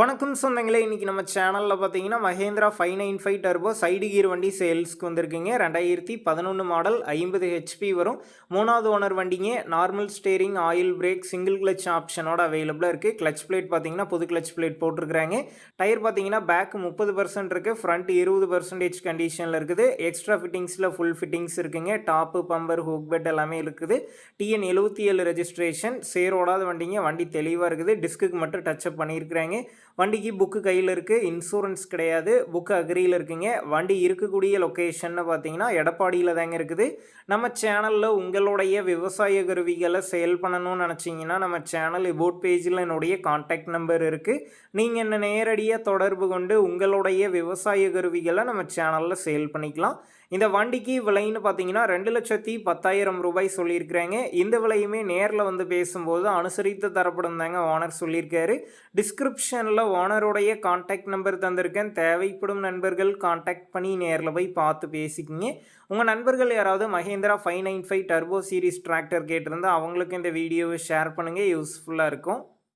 வணக்கம் சொந்தங்களே இன்றைக்கி நம்ம சேனலில் பார்த்தீங்கன்னா Mahindra five nine five turbo side gear வண்டி சேல்ஸ்க்கு வந்திருக்குங்க. ரெண்டாயிரத்தி பதினொன்று மாடல் ஐம்பது ஹெச்பி வரும். மூணாவது ஓனர் வண்டிங்க normal steering oil brake single clutch ஆப்ஷனோட அவைலபிளாக இருக்குது கிளச் பிளேட் பார்த்தீங்கன்னா புது கிளச் பிளேட் போட்டிருக்கிறாங்க. டயர் பார்த்தீங்கன்னா பேக் முப்பது பர்சன்ட் இருக்குது ஃப்ரண்ட் இருபது பர்சன்டேஜ் கண்டிஷனில் இருக்குது. எக்ஸ்ட்ரா ஃபிட்டிங்ஸில் ஃபுல் ஃபிட்டிங்ஸ் இருக்குங்க. டாப்பு பம்பர் ஹூக் பெட் எல்லாமே இருக்குது. டிஎன் எழுபத்தி ஏழு ரெஜிஸ்ட்ரேஷன் சேரோடாத வண்டிங்க வண்டி தெளிவாக இருக்குது. டிஸ்க்குக்கு மட்டும் டச்சப் பண்ணியிருக்கிறாங்க. வண்டிக்கு புக்கு கையில் இருக்குது இன்சூரன்ஸ் கிடையாது. புக்கு அக்ரியில் இருக்குங்க. வண்டி இருக்கக்கூடிய லொக்கேஷன்னு பார்த்தீங்கன்னா எடப்பாடியில் தாங்க இருக்குது. நம்ம சேனலில் உங்களுடைய விவசாய கருவிகளை சேல் பண்ணணும்னு நினச்சிங்கன்னா நம்ம சேனல் இபோட் பேஜில் என்னுடைய காண்டாக்ட் நம்பர் இருக்குது நீங்கள் என்ன நேரடியாக தொடர்பு கொண்டு உங்களுடைய விவசாய கருவிகளை நம்ம சேனலில் சேல் பண்ணிக்கலாம். இந்த வண்டிக்கு விலைன்னு பார்த்தீங்கன்னா ரெண்டு லட்சத்தி பத்தாயிரம் ரூபாய் சொல்லியிருக்கிறாங்க. இந்த விலையுமே நேரில் வந்து பேசும்போது அனுசரித்து தரப்படும் தாங்க ஓனர் சொல்லியிருக்காரு. டிஸ்கிரிப்ஷனில் ஓனருடைய காண்டாக்ட் நம்பர் தந்திருக்கேன். தேவைப்படும் நண்பர்கள் காண்டாக்ட் பண்ணி நேரில் போய் பார்த்து பேசிக்கிங்க. உங்கள் நண்பர்கள் யாராவது Mahindra five nine five turbo series tractor கேட்டிருந்தால் அவங்களுக்கு இந்த வீடியோவை ஷேர் பண்ணுங்கள் யூஸ்ஃபுல்லாக இருக்கும்.